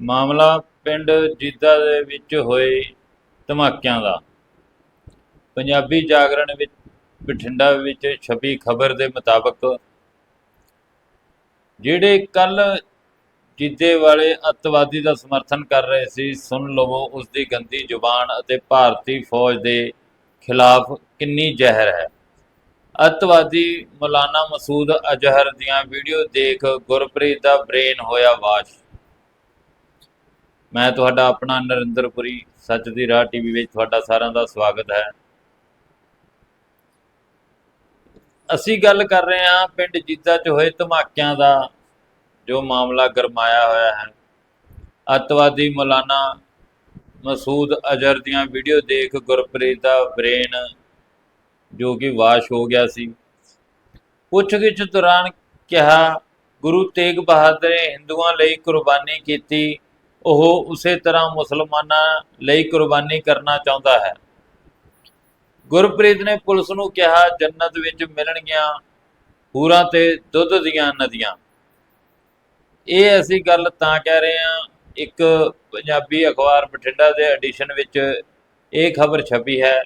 ਮਾਮਲਾ ਪਿੰਡ ਜੀਦਾ ਦੇ ਵਿੱਚ ਹੋਏ ਧਮਾਕਿਆਂ ਦਾ। ਪੰਜਾਬੀ ਜਾਗਰਣ ਵਿੱਚ ਬਠਿੰਡਾ ਵਿੱਚ ਛਪੀ ਖਬਰ ਦੇ ਮੁਤਾਬਕ ਜਿਹੜੇ ਕੱਲ ਜਿੱਦੇ ਵਾਲੇ ਅੱਤਵਾਦੀ ਦਾ ਸਮਰਥਨ ਕਰ ਰਹੇ ਸੀ, ਸੁਣ ਲਵੋ ਉਸ ਦੀ ਗੰਦੀ ਜ਼ੁਬਾਨ ਅਤੇ ਭਾਰਤੀ ਫੌਜ ਦੇ ਖਿਲਾਫ ਕਿੰਨੀ ਜ਼ਹਿਰ ਹੈ। ਅੱਤਵਾਦੀ ਮੌਲਾਨਾ ਮਸੂਦ ਅਜ਼ਹਰ ਦੀਆਂ ਵੀਡੀਓ ਦੇਖ ਗੁਰਪ੍ਰੀਤ ਦਾ ਬ੍ਰੇਨ ਹੋਇਆ ਵਾਸ਼। ਮੈਂ ਤੁਹਾਡਾ ਆਪਣਾ ਨਰਿੰਦਰਪੁਰੀ ਸੱਚ ਦੀ ਰਾਹ ਟੀਵੀ ਵਿੱਚ ਤੁਹਾਡਾ ਸਾਰਿਆਂ ਦਾ ਸਵਾਗਤ ਹੈ। ਅਸੀਂ ਗੱਲ ਕਰ ਰਹੇ ਹਾਂ ਪਿੰਡ ਜੀਤਾ 'ਚ ਹੋਏ ਧਮਾਕਿਆਂ ਦਾ, ਜੋ ਮਾਮਲਾ ਗਰਮਾਇਆ ਹੋਇਆ ਹੈ। ਅੱਤਵਾਦੀ ਮੌਲਾਨਾ ਮਸੂਦ ਅਜ਼ਹਰ ਦੀਆਂ ਵੀਡੀਓ ਦੇਖ ਗੁਰਪ੍ਰੀਤ ਦਾ ਬ੍ਰੇਨ ਜੋ ਕਿ ਵਾਸ਼ ਹੋ ਗਿਆ ਸੀ। ਪੁੱਛਗਿੱਛ ਦੌਰਾਨ ਕਿਹਾ, ਗੁਰੂ ਤੇਗ ਬਹਾਦਰ ਨੇ ਹਿੰਦੂਆਂ ਲਈ ਕੁਰਬਾਨੀ ਕੀਤੀ ਉਹ ਉਸੇ ਤਰ੍ਹਾਂ ਮੁਸਲਮਾਨਾਂ ਲਈ ਕੁਰਬਾਨੀ ਕਰਨਾ ਚਾਹੁੰਦਾ ਹੈ। ਗੁਰਪ੍ਰੀਤ ਨੇ ਪੁਲਿਸ ਨੂੰ ਕਿਹਾ, ਜੰਨਤ ਵਿੱਚ ਮਿਲਣਗੀਆਂ ਹੂਰਾਂ ਤੇ ਦੁੱਧ ਦੀਆਂ ਨਦੀਆਂ। ਇਹ ਅਸੀਂ ਗੱਲ ਤਾਂ ਕਹਿ ਰਹੇ ਹਾਂ, ਇੱਕ ਪੰਜਾਬੀ ਅਖਬਾਰ ਬਠਿੰਡਾ ਦੇ ਐਡੀਸ਼ਨ ਵਿੱਚ ਇਹ ਖਬਰ ਛਪੀ ਹੈ,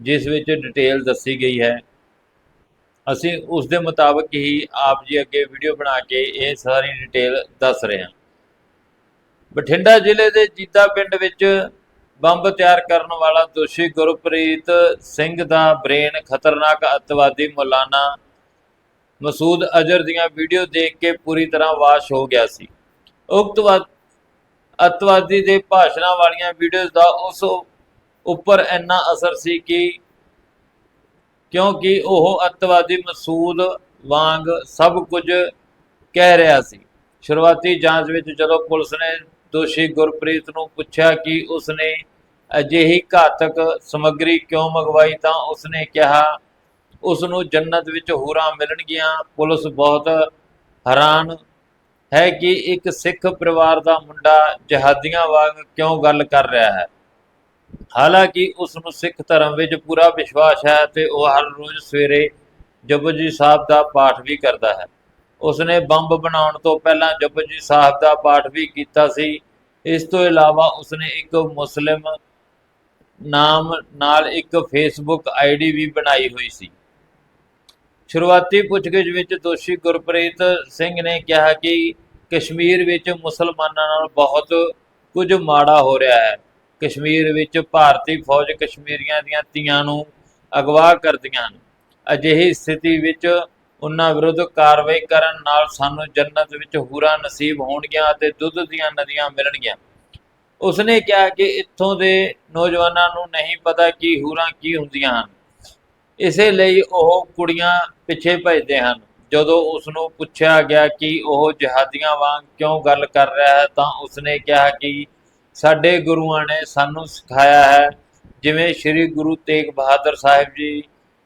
ਜਿਸ ਵਿੱਚ ਡਿਟੇਲ ਦੱਸੀ ਗਈ ਹੈ। ਅਸੀਂ ਉਸ ਦੇ ਮੁਤਾਬਕ ਹੀ ਆਪ ਜੀ ਅੱਗੇ ਵੀਡੀਓ ਬਣਾ ਕੇ ਇਹ ਸਾਰੀ ਡਿਟੇਲ ਦੱਸ ਰਹੇ ਹਾਂ। ਬਠਿੰਡਾ ਜ਼ਿਲ੍ਹੇ ਦੇ ਜੀਤਾ ਪਿੰਡ ਵਿੱਚ ਬੰਬ ਤਿਆਰ ਕਰਨ ਵਾਲਾ ਦੋਸ਼ੀ ਗੁਰਪ੍ਰੀਤ ਸਿੰਘ ਦਾ ਬ੍ਰੇਨ ਖਤਰਨਾਕ ਅੱਤਵਾਦੀ ਮੌਲਾਨਾ ਮਸੂਦ ਅਜ਼ਰ ਦੀਆਂ ਵੀਡੀਓ ਦੇਖ ਕੇ ਪੂਰੀ ਤਰ੍ਹਾਂ ਵਾਸ਼ ਹੋ ਗਿਆ ਸੀ। ਉਕਤ ਵਾ- ਅੱਤਵਾਦੀ ਦੇ ਭਾਸ਼ਣਾਂ ਵਾਲੀਆਂ ਵੀਡੀਓਜ਼ ਦਾ ਉਸ ਉੱਪਰ ਇੰਨਾ ਅਸਰ ਸੀ ਕਿ ਕਿਉਂਕਿ ਉਹ ਅੱਤਵਾਦੀ ਮਸੂਦ ਵਾਂਗ ਸਭ ਕੁਝ ਕਹਿ ਰਿਹਾ ਸੀ। ਸ਼ੁਰੂਆਤੀ ਜਾਂਚ ਵਿੱਚ ਜਦੋਂ ਪੁਲਿਸ ਨੇ ਦੋਸ਼ੀ ਗੁਰਪ੍ਰੀਤ ਨੂੰ ਪੁੱਛਿਆ ਕਿ ਉਸਨੇ ਅਜਿਹੀ ਘਾਤਕ ਸਮੱਗਰੀ ਕਿਉਂ ਮੰਗਵਾਈ ਤਾਂ ਉਸਨੇ ਕਿਹਾ ਉਸ ਨੂੰ ਜੰਨਤ ਵਿੱਚ ਹੂਰਾਂ ਮਿਲਣਗੀਆਂ। ਪੁਲਿਸ ਬਹੁਤ ਹੈਰਾਨ ਹੈ ਕਿ ਇੱਕ ਸਿੱਖ ਪਰਿਵਾਰ ਦਾ ਮੁੰਡਾ ਜਹਾਦੀਆਂ ਵਾਂਗ ਕਿਉਂ ਗੱਲ ਕਰ ਰਿਹਾ ਹੈ। ਹਾਲਾਂਕਿ ਉਸ ਨੂੰ ਸਿੱਖ ਧਰਮ ਵਿੱਚ ਪੂਰਾ ਵਿਸ਼ਵਾਸ ਹੈ ਤੇ ਉਹ ਹਰ ਰੋਜ਼ ਸਵੇਰੇ ਜਪਜੀ ਸਾਹਿਬ ਦਾ ਪਾਠ ਵੀ ਕਰਦਾ ਹੈ। ਉਸਨੇ ਬੰਬ ਬਣਾਉਣ ਤੋਂ ਪਹਿਲਾਂ ਜਪਜੀ ਸਾਹਿਬ ਦਾ ਪਾਠ ਵੀ ਕੀਤਾ ਸੀ। ਇਸ ਤੋਂ ਇਲਾਵਾ ਉਸਨੇ ਇੱਕ ਮੁਸਲਿਮ ਨਾਮ ਨਾਲ ਇੱਕ ਫੇਸਬੁੱਕ ਆਈਡੀ ਵੀ ਬਣਾਈ ਹੋਈ ਸੀ। ਸ਼ੁਰੂਆਤੀ ਪੁੱਛਗਿੱਛ ਵਿੱਚ ਦੋਸ਼ੀ ਗੁਰਪ੍ਰੀਤ ਸਿੰਘ ਨੇ ਕਿਹਾ ਕਿ ਕਸ਼ਮੀਰ ਵਿੱਚ ਮੁਸਲਮਾਨਾਂ ਨਾਲ ਬਹੁਤ ਕੁਝ ਮਾੜਾ ਹੋ ਰਿਹਾ ਹੈ। ਕਸ਼ਮੀਰ ਵਿੱਚ ਭਾਰਤੀ ਫੌਜ ਕਸ਼ਮੀਰੀਆਂ ਦੀਆਂ ਧੀਆਂ ਨੂੰ ਅਗਵਾ ਕਰਦੀਆਂ ਹਨ। ਅਜਿਹੀ ਸਥਿਤੀ ਵਿੱਚ ਉਹਨਾਂ ਵਿਰੁੱਧ ਕਾਰਵਾਈ ਕਰਨ ਨਾਲ ਸਾਨੂੰ ਜੰਨਤ ਵਿੱਚ ਹੂਰਾਂ ਨਸੀਬ ਹੋਣਗੀਆਂ ਅਤੇ ਦੁੱਧ ਦੀਆਂ ਨਦੀਆਂ ਮਿਲਣਗੀਆਂ। ਉਸਨੇ ਕਿਹਾ ਕਿ ਇੱਥੋਂ ਦੇ ਨੌਜਵਾਨਾਂ ਨੂੰ ਨਹੀਂ ਪਤਾ ਕਿ ਹੂਰਾਂ ਕੀ ਹੁੰਦੀਆਂ ਹਨ। ਇਸੇ ਲਈ ਉਹ ਕੁੜੀਆਂ ਪਿੱਛੇ ਭਜਦੇ ਹਨ। ਜਦੋਂ ਉਸ ਨੂੰ ਪੁੱਛਿਆ ਗਿਆ ਕਿ ਉਹ ਜਹਾਦੀਆਂ ਵਾਂਗ ਕਿਉਂ ਗੱਲ ਕਰ ਰਿਹਾ ਹੈ, ਤਾਂ ਉਸਨੇ ਕਿਹਾ ਕਿ ਸਾਡੇ ਗੁਰੂਆਂ ਨੇ ਸਾਨੂੰ ਸਿਖਾਇਆ ਹੈ, ਜਿਵੇਂ ਸ੍ਰੀ ਗੁਰੂ ਤੇਗ ਬਹਾਦਰ ਸਾਹਿਬ ਜੀ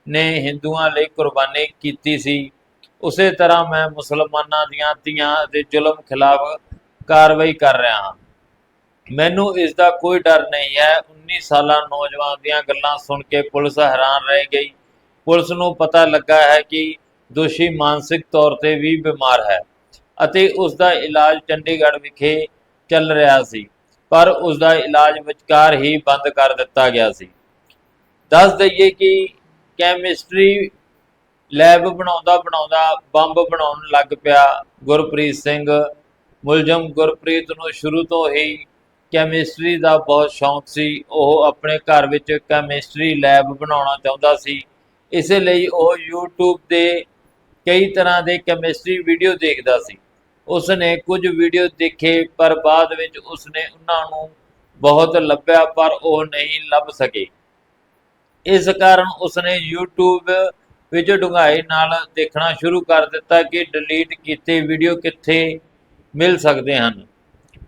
ਨੇ ਹਿੰਦੂਆਂ ਲਈ ਕੁਰਬਾਨੀ ਕੀਤੀ ਸੀ। ਉਸੇ ਤਰ੍ਹਾਂ ਮੈਂ ਮੁਸਲਮਾਨਾਂ ਦੀਆਂ ਧੀਆਂ ਅਤੇ ਜ਼ੁਲਮ ਖਿਲਾਫ ਕਾਰਵਾਈ ਕਰ ਰਿਹਾ ਹਾਂ। ਮੈਨੂੰ ਇਸ ਦਾ ਕੋਈ ਡਰ ਨਹੀਂ ਹੈ। 19 ਸਾਲਾਂ ਨੌਜਵਾਨ ਦੀਆਂ ਗੱਲਾਂ ਸੁਣ ਕੇ ਪੁਲਿਸ ਹੈਰਾਨ ਰਹਿ ਗਈ। ਪੁਲਿਸ ਨੂੰ ਪਤਾ ਲੱਗਾ ਹੈ ਕਿ ਦੋਸ਼ੀ ਮਾਨਸਿਕ ਤੌਰ ਤੇ ਵੀ ਬਿਮਾਰ ਹੈ ਅਤੇ ਉਸ ਦਾ ਇਲਾਜ ਚੰਡੀਗੜ੍ਹ ਵਿਖੇ ਚੱਲ ਰਿਹਾ ਸੀ, ਪਰ ਉਸ ਦਾ ਇਲਾਜ ਵਿਚਕਾਰ ਹੀ ਬੰਦ ਕਰ ਦਿੱਤਾ ਗਿਆ ਸੀ। ਦੱਸ ਦਈਏ ਕਿ ਕੈਮਿਸਟਰੀ ਲੈਬ ਬਣਾਉਂਦਾ ਬਣਾਉਂਦਾ ਬੰਬ ਬਣਾਉਣ ਲੱਗ ਪਿਆ ਗੁਰਪ੍ਰੀਤ ਸਿੰਘ। ਮੁਲਜ਼ਮ ਗੁਰਪ੍ਰੀਤ ਨੂੰ ਸ਼ੁਰੂ ਤੋਂ ਹੀ ਕੈਮਿਸਟਰੀ ਦਾ ਬਹੁਤ ਸ਼ੌਂਕ ਸੀ। ਉਹ ਆਪਣੇ ਘਰ ਵਿੱਚ ਕੈਮਿਸਟਰੀ ਲੈਬ ਬਣਾਉਣਾ ਚਾਹੁੰਦਾ ਸੀ। ਇਸੇ ਲਈ ਉਹ YouTube 'ਤੇ ਕਈ ਤਰ੍ਹਾਂ ਦੇ ਕੈਮਿਸਟਰੀ ਵੀਡੀਓ ਦੇਖਦਾ ਸੀ। ਉਸ ਨੇ ਕੁਝ ਵੀਡੀਓ ਦੇਖੇ ਪਰ ਬਾਅਦ ਵਿੱਚ ਉਸ ਨੇ ਉਹਨਾਂ ਨੂੰ ਬਹੁਤ ਲੱਭਿਆ ਪਰ ਉਹ ਨਹੀਂ ਲੱਭ ਸਕੇ। ਇਸ ਕਾਰਨ ਉਸਨੇ YouTube ਵਿੱਚ ਡੂੰਘਾਈ ਨਾਲ ਦੇਖਣਾ ਸ਼ੁਰੂ ਕਰ ਦਿੱਤਾ ਕਿ ਡਿਲੀਟ ਕੀਤੇ ਵੀਡੀਓ ਕਿੱਥੇ ਮਿਲ ਸਕਦੇ ਹਨ।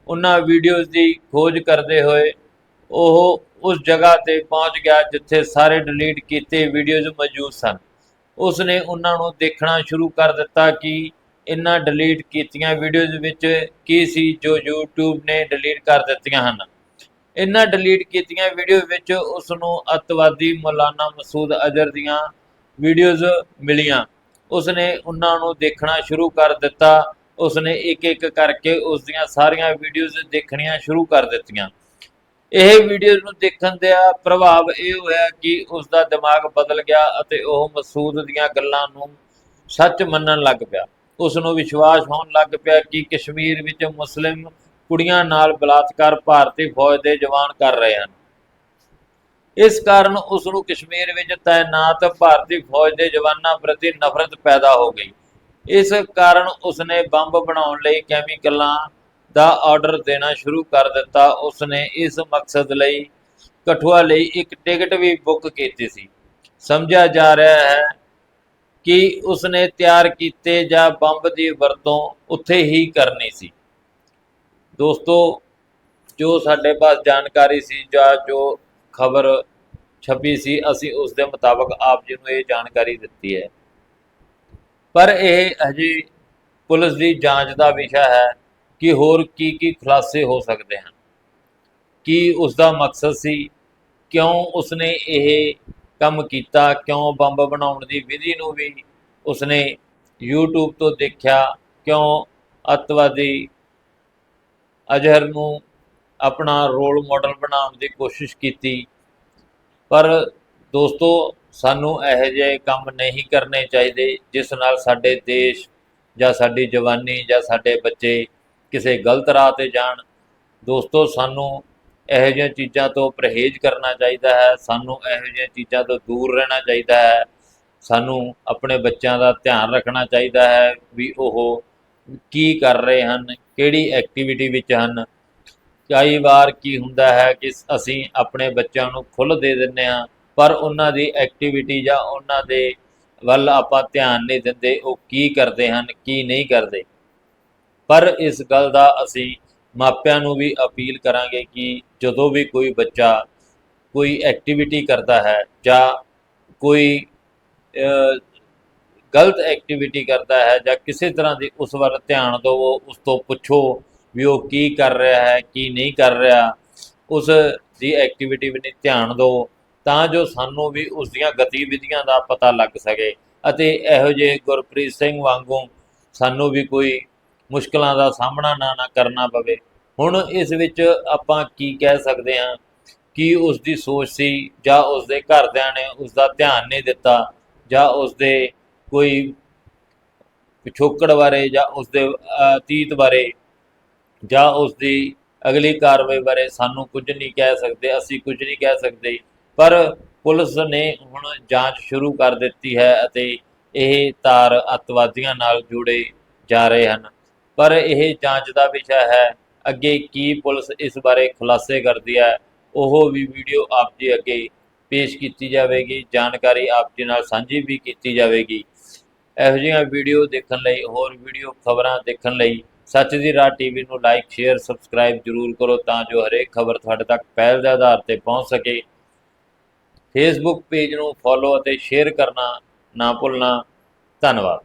ਉਹਨਾਂ ਵੀਡੀਓਜ਼ ਦੀ ਖੋਜ ਕਰਦੇ ਹੋਏ ਉਹ ਉਸ ਜਗ੍ਹਾ ਤੇ ਪਹੁੰਚ ਗਿਆ ਜਿੱਥੇ ਸਾਰੇ ਡਿਲੀਟ ਕੀਤੇ ਵੀਡੀਓਜ਼ ਮੌਜੂਦ ਸਨ। ਉਸ ਨੇ ਉਹਨਾਂ ਨੂੰ ਦੇਖਣਾ ਸ਼ੁਰੂ ਕਰ ਦਿੱਤਾ ਕਿ ਇਨ੍ਹਾਂ ਡਿਲੀਟ ਕੀਤੀਆਂ ਵੀਡੀਓਜ਼ ਵਿੱਚ ਕੀ ਸੀ ਜੋ YouTube ਨੇ ਡਿਲੀਟ ਕਰ ਦਿੱਤੀਆਂ ਹਨ। ਇਨ੍ਹਾਂ ਡਿਲੀਟ ਕੀਤੀਆਂ ਵੀਡੀਓ ਵਿੱਚ ਉਸ ਨੂੰ ਅੱਤਵਾਦੀ ਮੌਲਾਨਾ ਮਸੂਦ ਅਜ਼ਰ ਦੀਆਂ ਵੀਡੀਓਜ਼ ਮਿਲੀਆਂ। ਉਸ ਨੇ ਉਹਨਾਂ ਨੂੰ ਦੇਖਣਾ ਸ਼ੁਰੂ ਕਰ ਦਿੱਤਾ। ਉਸਨੇ ਇੱਕ ਇੱਕ ਕਰਕੇ ਉਸ ਦੀਆਂ ਸਾਰੀਆਂ ਵੀਡੀਓਜ਼ ਦੇਖਣੀਆਂ ਸ਼ੁਰੂ ਕਰ ਦਿੱਤੀਆਂ। ਇਹ ਵੀਡੀਓਜ਼ ਨੂੰ ਦੇਖਣ ਦਾ ਪ੍ਰਭਾਵ ਇਹ ਹੋਇਆ ਕਿ ਉਸ ਦਾ ਦਿਮਾਗ ਬਦਲ ਗਿਆ ਅਤੇ ਉਹ ਮਸੂਦ ਦੀਆਂ ਗੱਲਾਂ ਨੂੰ ਸੱਚ ਮੰਨਣ ਲੱਗ ਪਿਆ। ਉਸ ਨੂੰ ਵਿਸ਼ਵਾਸ ਹੋਣ ਲੱਗ ਪਿਆ ਕਿ ਕਸ਼ਮੀਰ ਵਿੱਚ ਮੁਸਲਿਮ ਕੁੜੀਆਂ ਨਾਲ ਬਲਾਤਕਾਰ ਭਾਰਤੀ ਫੌਜ ਦੇ ਜਵਾਨ ਕਰ ਰਹੇ ਹਨ। ਇਸ ਕਾਰਨ ਉਸ ਨੂੰ ਕਸ਼ਮੀਰ ਵਿੱਚ ਤਾਇਨਾਤ ਭਾਰਤੀ ਫੌਜ ਦੇ ਜਵਾਨਾਂ ਪ੍ਰਤੀ ਨਫ਼ਰਤ ਪੈਦਾ ਹੋ ਗਈ। ਇਸ ਕਾਰਨ ਉਸਨੇ ਬੰਬ ਬਣਾਉਣ ਲਈ ਕੈਮੀਕਲਾਂ ਦਾ ਆਰਡਰ ਦੇਣਾ ਸ਼ੁਰੂ ਕਰ ਦਿੱਤਾ। ਉਸਨੇ ਇਸ ਮਕਸਦ ਲਈ ਕਠੂਆ ਲਈ ਇੱਕ ਟਿਕਟ ਵੀ ਬੁੱਕ ਕੀਤੀ ਸੀ। ਸਮਝਿਆ ਜਾ ਰਿਹਾ ਹੈ ਕਿ ਉਸਨੇ ਤਿਆਰ ਕੀਤੇ ਜਾਂ ਬੰਬ ਦੀ ਵਰਤੋਂ ਉੱਥੇ ਹੀ ਕਰਨੀ ਸੀ। ਦੋਸਤੋ, ਜੋ ਸਾਡੇ ਪਾਸ ਜਾਣਕਾਰੀ ਸੀ ਜਾਂ ਜੋ ਖਬਰ ਛਪੀ ਸੀ, ਅਸੀਂ ਉਸ ਦੇ ਮੁਤਾਬਕ ਆਪ ਜੀ ਨੂੰ ਇਹ ਜਾਣਕਾਰੀ ਦਿੱਤੀ ਹੈ। ਪਰ ਇਹ ਹਜੇ ਪੁਲਿਸ ਦੀ ਜਾਂਚ ਦਾ ਵਿਸ਼ਾ ਹੈ ਕਿ ਹੋਰ ਕੀ ਕੀ ਖੁਲਾਸੇ ਹੋ ਸਕਦੇ ਹਨ। ਕੀ ਉਸ ਦਾ ਮਕਸਦ ਸੀ? ਕਿਉਂ ਉਸਨੇ ਇਹ ਕੰਮ ਕੀਤਾ? ਕਿਉਂ ਬੰਬ ਬਣਾਉਣ ਦੀ ਵਿਧੀ ਨੂੰ ਵੀ ਉਸਨੇ YouTube ਤੋਂ ਦੇਖਿਆ? ਕਿਉਂ ਅੱਤਵਾਦੀ ਅਜ਼ਹਰ ਨੂੰ ਆਪਣਾ ਰੋਲ ਮਾਡਲ ਬਣਾਉਣ ਦੀ ਕੋਸ਼ਿਸ਼ ਕੀਤੀ। ਪਰ ਦੋਸਤੋ, ਸਾਨੂੰ ਇਹੋ ਜਿਹੇ ਕੰਮ ਨਹੀਂ ਕਰਨੇ ਚਾਹੀਦੇ, ਜਿਸ ਨਾਲ ਸਾਡੇ ਦੇਸ਼ ਜਾਂ ਸਾਡੀ ਜਵਾਨੀ ਜਾਂ ਸਾਡੇ ਬੱਚੇ ਕਿਸੇ ਗਲਤ ਰਾਹ ਤੇ ਜਾਣ। ਦੋਸਤੋ, ਸਾਨੂੰ ਇਹੋ ਜਿਹੀਆਂ ਚੀਜ਼ਾਂ ਤੋਂ ਪਰਹੇਜ਼ ਕਰਨਾ ਚਾਹੀਦਾ ਹੈ, ਸਾਨੂੰ ਇਹੋ ਜਿਹੀਆਂ ਚੀਜ਼ਾਂ ਤੋਂ ਦੂਰ ਰਹਿਣਾ ਚਾਹੀਦਾ ਹੈ। ਸਾਨੂੰ ਆਪਣੇ ਬੱਚਿਆਂ ਦਾ ਧਿਆਨ ਰੱਖਣਾ ਚਾਹੀਦਾ ਹੈ ਵੀ ਉਹ ਕੀ ਕਰ ਰਹੇ ਹਨ, ਕਿਹੜੀ ਐਕਟੀਵਿਟੀ ਵਿੱਚ ਹਨ? ਕਈ ਵਾਰ ਕੀ ਹੁੰਦਾ ਹੈ ਕਿ ਅਸੀਂ ਆਪਣੇ ਬੱਚਿਆਂ ਨੂੰ ਖੁੱਲ੍ਹ ਦੇ ਦਿੰਦੇ ਹਾਂ, ਪਰ ਉਹਨਾਂ ਦੀ ਐਕਟੀਵਿਟੀ ਜਾਂ ਉਹਨਾਂ ਦੇ ਵੱਲ ਆਪਾਂ ਧਿਆਨ ਨਹੀਂ ਦਿੰਦੇ, ਉਹ ਕੀ ਕਰਦੇ ਹਨ, ਕੀ ਨਹੀਂ ਕਰਦੇ। ਪਰ ਇਸ ਗੱਲ ਦਾ ਅਸੀਂ ਮਾਪਿਆਂ ਨੂੰ ਵੀ ਅਪੀਲ ਕਰਾਂਗੇ ਕਿ ਜਦੋਂ ਵੀ ਕੋਈ ਬੱਚਾ ਕੋਈ ਐਕਟੀਵਿਟੀ ਕਰਦਾ ਹੈ ਜਾਂ ਕੋਈ ਗਲਤ ਐਕਟੀਵਿਟੀ ਕਰਦਾ ਹੈ ਜਾਂ ਕਿਸੇ ਤਰ੍ਹਾਂ ਦੀ ਉਸ ਵੱਲ ਧਿਆਨ ਦਿਵੋ, ਉਸ ਤੋਂ ਪੁੱਛੋ ਵੀ ਉਹ ਕੀ ਕਰ ਰਿਹਾ ਹੈ, ਕੀ ਨਹੀਂ ਕਰ ਰਿਹਾ। ਉਸ ਦੀ ਐਕਟੀਵਿਟੀ ਵੀ ਧਿਆਨ ਦਿਓ ਤਾਂ ਜੋ ਸਾਨੂੰ ਵੀ ਉਸ ਦੀਆਂ ਗਤੀਵਿਧੀਆਂ ਦਾ ਪਤਾ ਲੱਗ ਸਕੇ ਅਤੇ ਇਹੋ ਜਿਹੇ ਗੁਰਪ੍ਰੀਤ ਸਿੰਘ ਵਾਂਗੂ ਸਾਨੂੰ ਵੀ ਕੋਈ ਮੁਸ਼ਕਲਾਂ ਦਾ ਸਾਹਮਣਾ ਨਾ ਨਾ ਕਰਨਾ ਪਵੇ। ਹੁਣ ਇਸ ਵਿੱਚ ਆਪਾਂ ਕੀ ਕਹਿ ਸਕਦੇ ਹਾਂ? ਕਿ ਉਸ ਦੀ ਸੋਚ ਸੀ ਜਾਂ ਉਸ ਦੇ ਘਰਦਿਆਂ ਨੇ ਉਸ ਦਾ ਧਿਆਨ ਨਹੀਂ ਦਿੱਤਾ ਜਾਂ ਉਸ ਦੇ ਕੋਈ ਪਿਛੋਕੜ ਬਾਰੇ ਜਾਂ ਉਸ ਦੇ ਅਤੀਤ ਬਾਰੇ ਜਾਂ ਉਸ ਦੀ ਅਗਲੀ ਕਾਰਵਾਈ ਬਾਰੇ ਸਾਨੂੰ ਕੁਝ ਨਹੀਂ ਕਹਿ ਸਕਦੇ, ਅਸੀਂ ਕੁਝ ਨਹੀਂ ਕਹਿ ਸਕਦੇ। ਪਰ ਪੁਲਿਸ ਨੇ ਹੁਣ ਜਾਂਚ ਸ਼ੁਰੂ ਕਰ ਦਿੱਤੀ ਹੈ ਅਤੇ ਇਹ ਤਾਰ ਅੱਤਵਾਦੀਆਂ ਨਾਲ ਜੁੜੇ ਜਾ ਰਹੇ ਹਨ। ਪਰ ਇਹ ਜਾਂਚ ਦਾ ਵਿਸ਼ਾ ਹੈ, ਅੱਗੇ ਕੀ ਪੁਲਿਸ ਇਸ ਬਾਰੇ ਖੁਲਾਸੇ ਕਰਦੀ ਹੈ, ਉਹ ਵੀ ਵੀਡੀਓ ਆਪ ਜੀ ਅੱਗੇ ਪੇਸ਼ ਕੀਤੀ ਜਾਵੇਗੀ, ਜਾਣਕਾਰੀ ਆਪ ਜੀ ਨਾਲ ਸਾਂਝੀ ਵੀ ਕੀਤੀ ਜਾਵੇਗੀ। ਇਹੋ ਜਿਹੀਆਂ ਵੀਡੀਓ ਦੇਖਣ ਲਈ, ਹੋਰ ਵੀਡੀਓ ਖਬਰਾਂ ਦੇਖਣ ਲਈ ਸੱਚ ਦੀ ਰਾਹ ਟੀਵੀ ਨੂੰ ਲਾਈਕ ਸ਼ੇਅਰ ਸਬਸਕ੍ਰਾਈਬ ਜਰੂਰ ਕਰੋ ਤਾਂ ਜੋ ਹਰੇਕ ਖਬਰ ਤੁਹਾਡੇ ਤੱਕ ਪਹਿਲ ਦੇ ਆਧਾਰ ਤੇ ਪਹੁੰਚ ਸਕੇ। ਫੇਸਬੁੱਕ ਪੇਜ ਨੂੰ ਫੋਲੋ ਅਤੇ ਸ਼ੇਅਰ ਕਰਨਾ ਨਾ ਭੁੱਲਣਾ। ਧੰਨਵਾਦ।